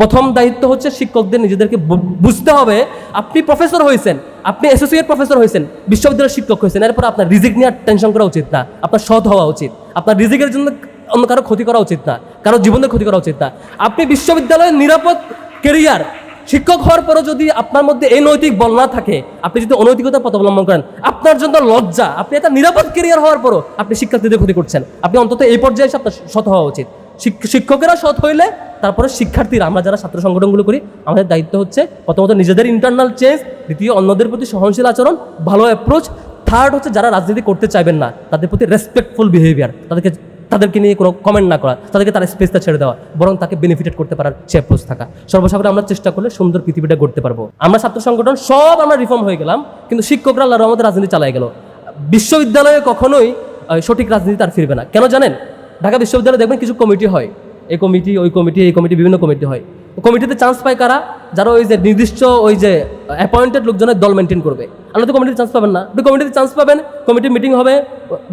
প্রথম দায়িত্ব হচ্ছে শিক্ষকদের নিজেদেরকে বুঝতে হবে আপনি প্রফেসর হয়েছেন, আপনি অ্যাসোসিয়েট প্রফেসর হয়েছেন, বিশ্ববিদ্যালয়ের শিক্ষক হয়েছেন, এরপর আপনার রিজিক নেওয়ার টেনশন করা উচিত না, আপনার সৎ হওয়া উচিত, আপনার রিজিকের জন্য অন্য কারও ক্ষতি করা উচিত না, কারও জীবনের ক্ষতি করা উচিত না। আপনি বিশ্ববিদ্যালয়ের নিরাপদ কেরিয়ার শিক্ষক হওয়ার পরও যদি আপনার মধ্যে এই নৈতিক বল না থাকে, আপনি যদি অনৈতিকতার পথ অবলম্বন করেন, আপনার জন্য লজ্জা, আপনি একটা নিরাপদ কেরিয়ার হওয়ার পরও আপনি শিক্ষার্থীদের ক্ষতি করছেন। আপনি অন্তত এই পর্যায়ে এসে আপনার সৎ হওয়া উচিত। শিক্ষকেরা সৎ হইলে তারপরে শিক্ষার্থীরা, আমরা যারা ছাত্র সংগঠনগুলো করি, আমাদের দায়িত্ব হচ্ছে প্রথমত নিজেদের ইন্টারনাল চেঞ্জ দ্বিতীয় অন্যদের প্রতি সহনশীল আচরণ, ভালো অ্যাপ্রোচ থার্ড হচ্ছে যারা রাজনীতি করতে চাইবেন না, তাদের প্রতি রেসপেক্টফুল বিহেভিয়ার তাদেরকে তাদেরকে নিয়ে কোনো কমেন্ট না করা, তাদেরকে তার স্পেসটা ছেড়ে দেওয়া, বরং তাকে বেনিফিটেড করতে পারার সে অ্যাপ্রোচ থাকা। সর্বসাগরে আমরা চেষ্টা করলে সুন্দর পৃথিবীটা গড়তে পারব। আমরা ছাত্র সংগঠন, সব আমরা রিফর্ম হয়ে গেলাম, কিন্তু শিক্ষকরা আল্লাহ রহমতের রাজনীতি চালাই গেল। বিশ্ববিদ্যালয়ে কখনোই সঠিক রাজনীতি তার ফিরবে না। কেন জানেন? ঢাকা বিশ্ববিদ্যালয়ে দেখবেন কিছু কমিটি হয়। এই কমিটি, ওই কমিটি, এই কমিটি বিভিন্ন কমিটি হয়। কমিটিতে চান্স পায় কারা? যারা ওই যে নির্দিষ্ট ওই যে অ্যাপয়েন্টেড লোকজনের দল মেনটেন করবে। আপনি তো কমিটিতে চান্স পাবেন না। কমিটিতে চান্স পাবেন কমিটি মিটিং হবে,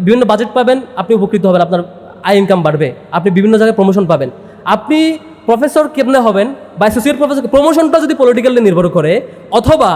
বিভিন্ন বাজেট পাবেন, আপনি উপকৃত হবেন, আপনার আয় ইনকাম বাড়বে, আপনি বিভিন্ন জায়গায় প্রমোশন পাবেন। আপনি প্রফেসর কেমনে হবেন বা অ্যাসোসিয়েট প্রফেসর প্রমোশনটা যদি পলিটিক্যালি নির্ভর করে, অথবা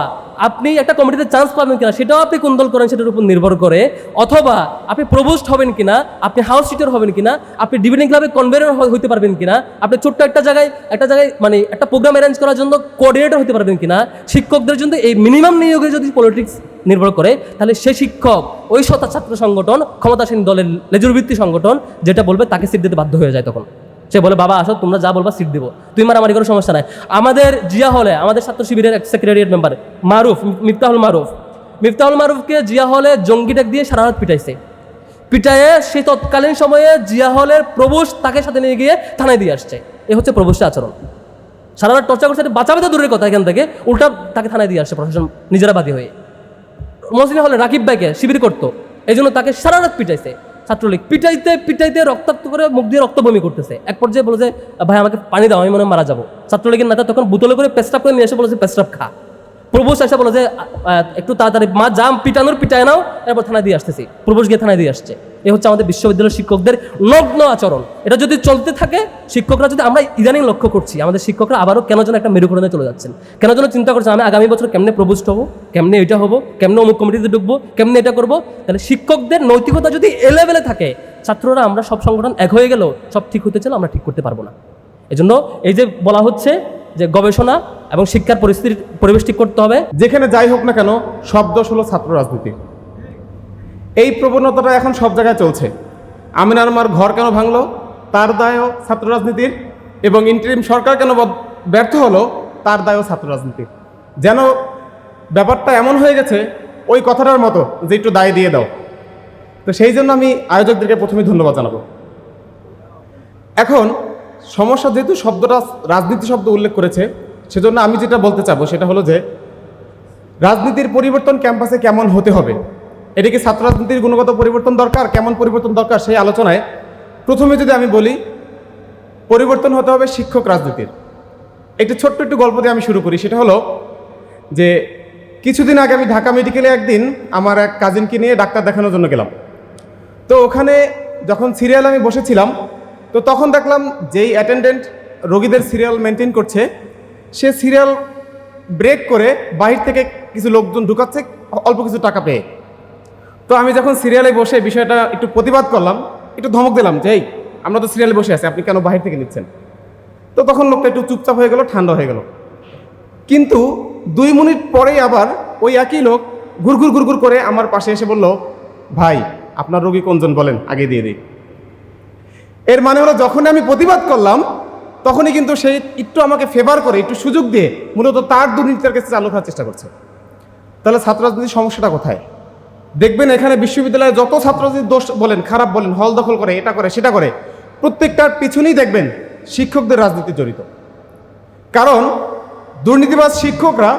আপনি একটা কমিটিতে চান্স পাবেন কিনা, সেটাও আপনি কোন দল করেন, সেটার উপর নির্ভর করে। অথবা আপনি প্রবোস্ট হবেন কিনা, আপনি হাউস সিটার হবেন কিনা, আপনি ডিবেটিং ক্লাবে কনভেনার হইতে পারবেন কিনা, আপনি ছোট্ট একটা জায়গায় একটা জায়গায় মানে একটা প্রোগ্রাম অ্যারেঞ্জ করার জন্য কোঅর্ডিনেটর হতে পারবেন কিনা, শিক্ষকদের জন্য এই মিনিমাম নিয়োগে যদি পলিটিক্স নির্ভর করে, তাহলে সে শিক্ষক, ওই শতা ছাত্র সংগঠন, ক্ষমতাসীন দলের লেজুর ভিত্তি সংগঠন, যেটা বলবে তাকে সিট দিতে বাধ্য হয়ে যায় তখন। সে বলে, বাবা, আসো, তোমরা যা বলবা সিট দেবো। তুই মারামারি কোনো সমস্যা নাই। আমাদের জিয়া হলে, আমাদের ছাত্র শিবিরের এক সেক্রেটারিয়েট মেম্বার মারুফ মিফতাহুল মারুফ। মিফতাহুল মারুফকে জিয়া হলে জঙ্গি ডাক দিয়ে সারা রাত পিটাইছে। পিটায়ে সেই তৎকালীন সময়ে জিয়া হলের প্রবোস তাকে সাথে নিয়ে গিয়ে থানায় দিয়ে আসছে। এ হচ্ছে প্রবোসের আচরণ। সারা রাত টর্চা করছে বাঁচাবে তো দূরের কথা এখান থেকে। উল্টা তাকে থানায় দিয়ে আসছে প্রশাসন নিজেরা বাদী হয়ে। মসজিদ হলে রাকিব ভাইকে শিবির করতো। এই জন্য তাকে সারা রাত পিটাইছে। ছাত্রলীগ পিটাইতে পিটাইতে রক্তাক্ত করে মুখ দিয়ে রক্ত বমি করতেছে। এক পর্যায়ে বলে যে, ভাই, আমাকে পানি দাও, আমি মনে মারা যাব। ছাত্রলীগের নেতা তখন বোতলে করে পেস্টাপ করে নিয়ে এসে বলেছে পেস্টাপ খা। প্রবোস এসে বলে যে একটু তাড়াতাড়ি, মা জাম পিটানোর পিটায় নাও। এরপর থানায় দিয়ে আসতেছি। প্রবোস গিয়ে থানায় দিয়ে আসছে। এ হচ্ছে আমাদের বিশ্ববিদ্যালয়ের শিক্ষকদের নগ্ন আচরণ। এটা যদি চলতে থাকে, শিক্ষকরা যদি আমরা ইদানিং লক্ষ্য করছি, আমাদের শিক্ষকরা আবারও কেন যেন একটা মেরুকরণে চলে যাচ্ছেন। কেন যেন চিন্তা করছেন, আমি আগামী বছর কেমনে প্রবোস্ট হব, কেমনে এটা হব, কেমনে অমুক কমিটিতে ঢুকবো, কেমনে এটা করব? তাহলে শিক্ষকদের নৈতিকতা যদি এ লেভেলে থাকে, ছাত্ররা আমরা সব সংগঠন এক হয়ে গেলেও সব ঠিক হতে চাইলে আমরা ঠিক করতে পারব না। এজন্য এই যে বলা হচ্ছে যে গবেষণা এবং শিক্ষার পরিস্থিতির পরিবেশ ঠিক করতে হবে। যেখানে যাই হোক না কেন, সব হলো ছাত্র রাজনীতি। এই প্রবণতাটা এখন সব জায়গায় চলছে। আমিনার মার ঘর কেন ভাঙলো? তার দায়ও ছাত্র রাজনীতির এবং ইন্টারিম সরকার কেন ব্যর্থ হলো? তার দায়ও ছাত্র রাজনীতির যেন ব্যাপারটা এমন হয়ে গেছে, ওই কথাটার মতো যে একটু দায় দিয়ে দাও। তো সেই জন্য আমি আয়োজকদেরকে প্রথমে ধন্যবাদ জানাব। এখন, সমস্যা যেহেতু শব্দটা রাজনীতি শব্দ উল্লেখ করেছে, সেজন্য আমি যেটা বলতে চাবো সেটা হলো যে, রাজনীতির পরিবর্তন ক্যাম্পাসে কেমন হতে হবে? এটা কি ছাত্র রাজনীতির গুণগত পরিবর্তন দরকার? কেমন পরিবর্তন দরকার সেই আলোচনায়? প্রথমে যদি আমি বলি, পরিবর্তন হতে হবে শিক্ষক রাজনীতির। একটি ছোট্ট একটু গল্প দিয়ে আমি শুরু করি। সেটা হলো যে, কিছুদিন আগে আমি ঢাকা মেডিকেলে একদিন আমার এক কাজিনকে নিয়ে ডাক্তার দেখানোর জন্য গেলাম। তো ওখানে যখন সিরিয়াল আমি বসেছিলাম, তো তখন দেখলাম যেই অ্যাটেন্ডেন্ট রোগীদের সিরিয়াল মেনটেন করছে, সে সিরিয়াল ব্রেক করে বাহির থেকে কিছু লোকজন ঢুকাচ্ছে, অল্প কিছু টাকা পেয়ে। তো আমি যখন সিরিয়ালে বসে বিষয়টা একটু প্রতিবাদ করলাম, একটু ধমক দিলাম যে, এই, আমরা তো সিরিয়ালে বসে আছি, আপনি কেন বাহির থেকে নিচ্ছেন? তো তখন লোকটা একটু চুপচাপ হয়ে গেল, ঠান্ডা হয়ে গেল। কিন্তু দুই মিনিট পরেই আবার ওই একই লোক ঘুরঘুর ঘুরঘুর করে আমার পাশে এসে বলল, ভাই, আপনার রোগী কোনজন বলেন, আগে দিয়ে দিই। এর মানে হলো যখন আমি প্রতিবাদ করলাম, তখনই কিন্তু সেই একটু আমাকে ফেভার করে, একটু সুযোগ দিয়ে মূলত তার দুর্নীতির কাছে চালু করার চেষ্টা করছে। তাহলে ছাত্র রাজনীতির সমস্যাটা কোথায়? দেখবেন এখানে বিশ্ববিদ্যালয়ে যত ছাত্র যদি দোষ বলেন, খারাপ বলেন, হল দখল করে, এটা করে, সেটা করে, প্রত্যেকটার পিছনেই দেখবেন শিক্ষকদের রাজনীতি জড়িত। কারণ দুর্নীতিবাজ শিক্ষকরা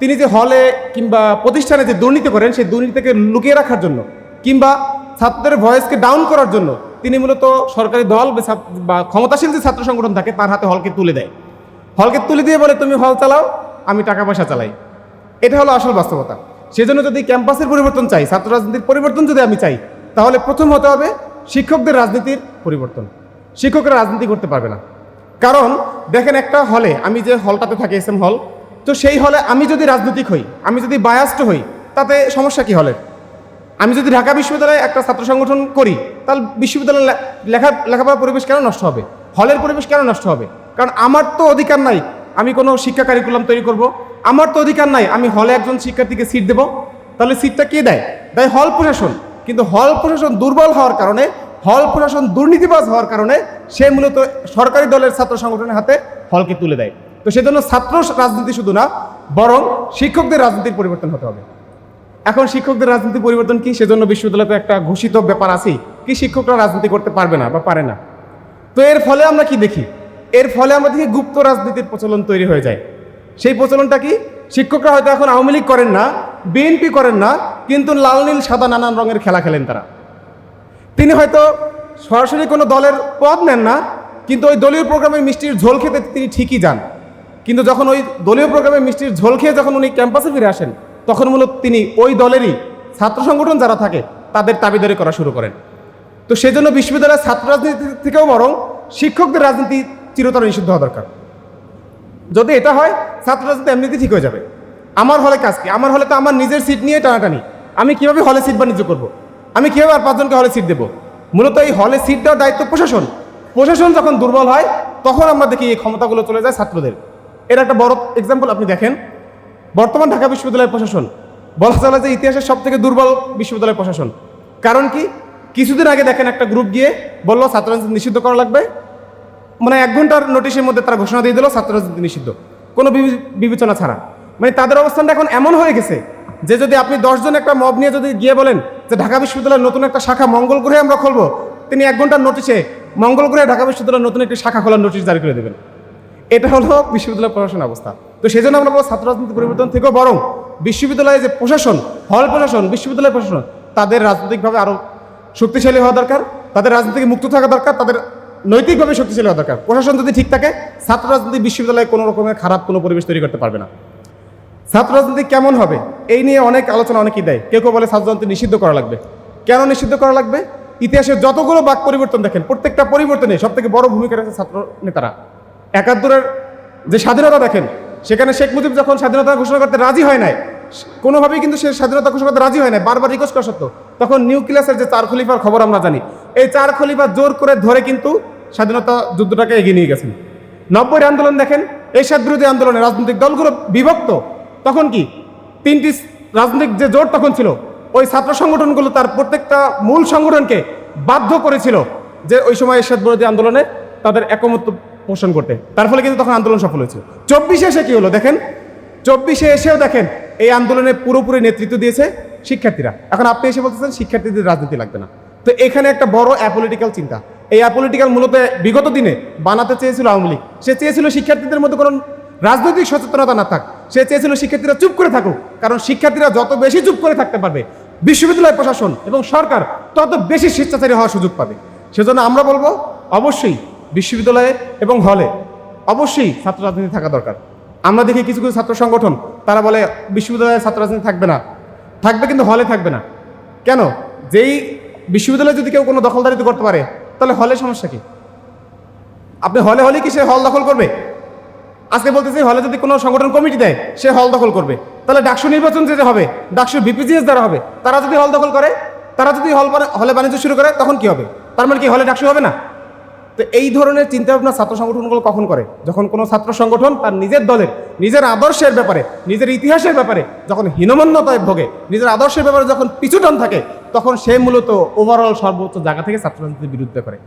তিনি যে হলে কিংবা প্রতিষ্ঠানে যে দুর্নীতি করেন, সেই দুর্নীতিকে লুকিয়ে রাখার জন্য কিংবা ছাত্রদের ভয়েসকে ডাউন করার জন্য তিনি মূলত সরকারি দল বা ক্ষমতাশীল যে ছাত্র সংগঠন থাকে, তার হাতে হলকে তুলে দেয়। হলকে তুলে দিয়ে বলে, তুমি হল চালাও, আমি টাকা পয়সা চালাই। এটা হলো আসল বাস্তবতা। সেজন্য যদি ক্যাম্পাসের পরিবর্তন চাই, ছাত্র রাজনীতির পরিবর্তন যদি আমি চাই, তাহলে প্রথম হতে হবে শিক্ষকদের রাজনীতির পরিবর্তন। শিক্ষকরা রাজনীতি করতে পারবে না। কারণ দেখেন একটা হলে, আমি যে হলটাতে থাকি এস এম হল, তো সেই হলে আমি যদি রাজনৈতিক হই, আমি যদি বায়াস্ট হই, তাতে সমস্যা কি হলে আমি যদি ঢাকা বিশ্ববিদ্যালয়ে একটা ছাত্র সংগঠন করি, তাহলে বিশ্ববিদ্যালয়ের লেখা, লেখাপড়ার পরিবেশ কেন নষ্ট হবে? হলের পরিবেশ কেন নষ্ট হবে? কারণ আমার তো অধিকার নাই, আমি কোনো শিক্ষা কারিকুলাম তৈরি করব আমার তো অধিকার নাই, আমি হলে একজন শিক্ষার্থীকে সিট দেবো। তাহলে সিটটা কে দেয়? দেয় হল প্রশাসন। কিন্তু হল প্রশাসন দুর্বল হওয়ার কারণে হল প্রশাসন দুর্নীতিবাজ হওয়ার কারণে, সে মূলত সরকারি দলের ছাত্র সংগঠনের হাতে হলকে তুলে দেয়। তো সেজন্য ছাত্র রাজনীতি শুধু না, বরং শিক্ষকদের রাজনীতির পরিবর্তন হতে হবে। এখন শিক্ষকদের রাজনীতি পরিবর্তন কি? সেজন্য বিশ্ববিদ্যালয়তে একটা ঘোষিত ব্যাপার আছে কি শিক্ষকরা রাজনীতি করতে পারবে না বা পারে না? তো এর ফলে আমরা কি দেখি? এর ফলে আমরা দেখি গুপ্ত রাজনীতির প্রচলন তৈরি হয়ে যায়। সেই প্রচলনটা কি? শিক্ষকরা হয়তো এখন আওয়ামী লীগ করেন না বিএনপি করেন না, কিন্তু লাল, নীল, সাদা, নানান রঙের খেলা খেলেন তারা। তিনি হয়তো সরাসরি কোনো দলের পদ নেন না, কিন্তু ওই দলীয় প্রোগ্রামে মিষ্টির ঝোল খেতে তিনি ঠিকই যান। কিন্তু যখন ওই দলীয় প্রোগ্রামে মিষ্টির ঝোল খেয়ে যখন উনি ক্যাম্পাসে ফিরে আসেন, তখন মূলত তিনি ওই দলেরই ছাত্র সংগঠন যারা থাকে, তাদের তাবিদারি করা শুরু করেন। তো সেজন্য বিশ্ববিদ্যালয়ের ছাত্র রাজনীতি থেকেও বরং শিক্ষকদের রাজনীতি চিরতর নিষিদ্ধ হওয়া দরকার। যদি এটা হয় ছাত্র রাজনীতি এমনিতেই ঠিক হয়ে যাবে। আমার হলে কাজ কি? আমার হলে তো আমার নিজের সিট নিয়ে টানাটানি। আমি কীভাবে হলে সিট বাণিজ্য করব? আমি কীভাবে আর পাঁচজনকে হলে সিট দেবো? মূলত এই হলে সিট দেওয়ার দায়িত্ব প্রশাসন। প্রশাসন যখন দুর্বল হয়, তখন আমরা দেখি এই ক্ষমতাগুলো চলে যায় ছাত্রদের। এর একটা বড় এক্সাম্পল আপনি দেখেন। বর্তমান ঢাকা বিশ্ববিদ্যালয়ের প্রশাসন। বলা চলে যে ইতিহাসের সব থেকে দুর্বল বিশ্ববিদ্যালয় প্রশাসন। কারণ কি? কিছুদিন আগে দেখেন একটা গ্রুপ গিয়ে বলল ছাত্র নিষিদ্ধ করা লাগবে। মানে এক ঘণ্টার নোটিশের মধ্যে তারা ঘোষণা দিয়ে দিল, ছাত্র রাজনীতি নিষিদ্ধ। কোনো বিবে- বিবেচনা ছাড়া। মানে তাদের অবস্থানটা এখন এমন হয়ে গেছে যে যদি আপনি দশজন একটা মব নিয়ে যদি গিয়ে বলেন যে ঢাকা বিশ্ববিদ্যালয়ের নতুন একটা শাখা মঙ্গল গ্রহে আমরা খুলবো, তিনি এক ঘণ্টার নোটিশে মঙ্গল গ্রহে ঢাকা বিশ্ববিদ্যালয়ের নতুন একটি শাখা খোলার নোটিশ জারি করে দেবেন। এটা হলো বিশ্ববিদ্যালয় প্রশাসন অবস্থা। তো সেই জন্য আমরা বলব ছাত্র রাজনীতি পরিবর্তন থেকেও বরং বিশ্ববিদ্যালয়ে যে প্রশাসন হল প্রশাসন, বিশ্ববিদ্যালয় প্রশাসন, তাদের রাজনৈতিকভাবে আরও শক্তিশালী হওয়া দরকার, তাদের রাজনীতি মুক্ত থাকা দরকার, তাদের নৈতিকভাবে শক্তিশালী হওয়া দরকার। প্রশাসন যদি ঠিক থাকে, ছাত্র রাজনীতি বিশ্ববিদ্যালয়ে কোনো রকমের খারাপ কোনো পরিবেশ তৈরি করতে পারবে না। ছাত্র রাজনীতি কেমন হবে? এই নিয়ে অনেক আলোচনা অনেকেই দেয়। কেউ কেউ বলে ছাত্র রাজনীতি নিষিদ্ধ করা লাগবে। কেন নিষিদ্ধ করা লাগবে? ইতিহাসে যতগুলো বাক পরিবর্তন দেখেন, প্রত্যেকটা পরিবর্তনে সব থেকে বড় ভূমিকা রয়েছে ছাত্র নেতারা। একাত্তরের যে স্বাধীনতা দেখেন, সেখানে শেখ মুজিব যখন স্বাধীনতা ঘোষণা করতে রাজি হয় নাই, কোনোভাবেই কিন্তু সে স্বাধীনতা ঘোষণা করতে রাজি হয় নাই। বারবার রিকোয়েস্ট করা সত্ত্বেও। তখন নিউক্লিয়াসের যে চার খলিফার খবর আমরা জানি। এই চার খলিফা জোর করে ধরে কিন্তু স্বাধীনতা যুদ্ধটাকে এগিয়ে নিয়ে গেছেন। নব্বই আন্দোলন দেখেন এরশাদ বিরোধী আন্দোলনে রাজনৈতিক দলগুলো বিভক্ত। তখন কি? তিনটি রাজনৈতিক যে জোট তখন ছিল, ওই ছাত্র সংগঠনগুলো তার প্রত্যেকটা মূল সংগঠনকে বাধ্য করেছিল যে ওই সময় এরশাদ বিরোধী আন্দোলনে তাদের একমত্ব পোষণ করতে। তার ফলে কিন্তু তখন আন্দোলন সফল হয়েছে। চব্বিশে এসে কি হলো দেখেন? চব্বিশে এসেও দেখেন, এই আন্দোলনে পুরোপুরি নেতৃত্ব দিয়েছে শিক্ষার্থীরা। এখন আপনি এসে বলতেছেন শিক্ষার্থীদের রাজনীতি লাগবে না। তো এখানে একটা বড় অ্যাপলিটিক্যাল চিন্তা। এই অ্যাপলিটিক্যাল মূলত বিগত দিনে বানাতে চেয়েছিল আওয়ামী লীগ। সে চেয়েছিল শিক্ষার্থীদের মধ্যে কোনো রাজনৈতিক সচেতনতা না থাক। সে চেয়েছিল শিক্ষার্থীরা চুপ করে থাকুক। কারণ শিক্ষার্থীরা যত বেশি চুপ করে থাকতে পারবে, বিশ্ববিদ্যালয় প্রশাসন এবং সরকার তত বেশি স্বেচ্ছাচারী হওয়ার সুযোগ পাবে। সেজন্য আমরা বলব, অবশ্যই বিশ্ববিদ্যালয়ে এবং হলে অবশ্যই ছাত্র রাজনীতি থাকা দরকার। আমরা দেখি কিছু কিছু ছাত্র সংগঠন, তারা বলে বিশ্ববিদ্যালয়ে ছাত্র রাজনীতি থাকবে না। থাকবে কিন্তু হলে থাকবে না। কেন? যেই বিশ্ববিদ্যালয়ে যদি কেউ কোনো দখলদারিত্ব করতে পারে, তাহলে হলে সমস্যা কি? আপনি হলে হলে কি সে হল দখল করবে? আজকে বলতেছি হলে যদি কোনো সংগঠন কমিটি দেয়, সে হল দখল করবে। তাহলে ডাকসু নির্বাচন যেতে হবে ডাকসু বিপিজিএস দ্বারা হবে, তারা যদি হল দখল করে, তারা যদি হল হলে বাণিজ্য শুরু করে, তখন কি হবে? তার মানে কি হলে ডাকসু হবে না? তো এই ধরনের চিন্তাভাবনা ছাত্র সংগঠনগুলো কখন করে? যখন কোনো ছাত্র সংগঠন তার নিজের দলের, নিজের আদর্শের ব্যাপারে, নিজের ইতিহাসের ব্যাপারে যখন হীনমন্যতায় ভোগে, নিজের আদর্শের ব্যাপারে যখন পিছুটন থাকে, তখন সে মূলত ওভারঅল সর্বোচ্চ জায়গা থেকে ছাত্র রাজনীতির বিরুদ্ধে করে।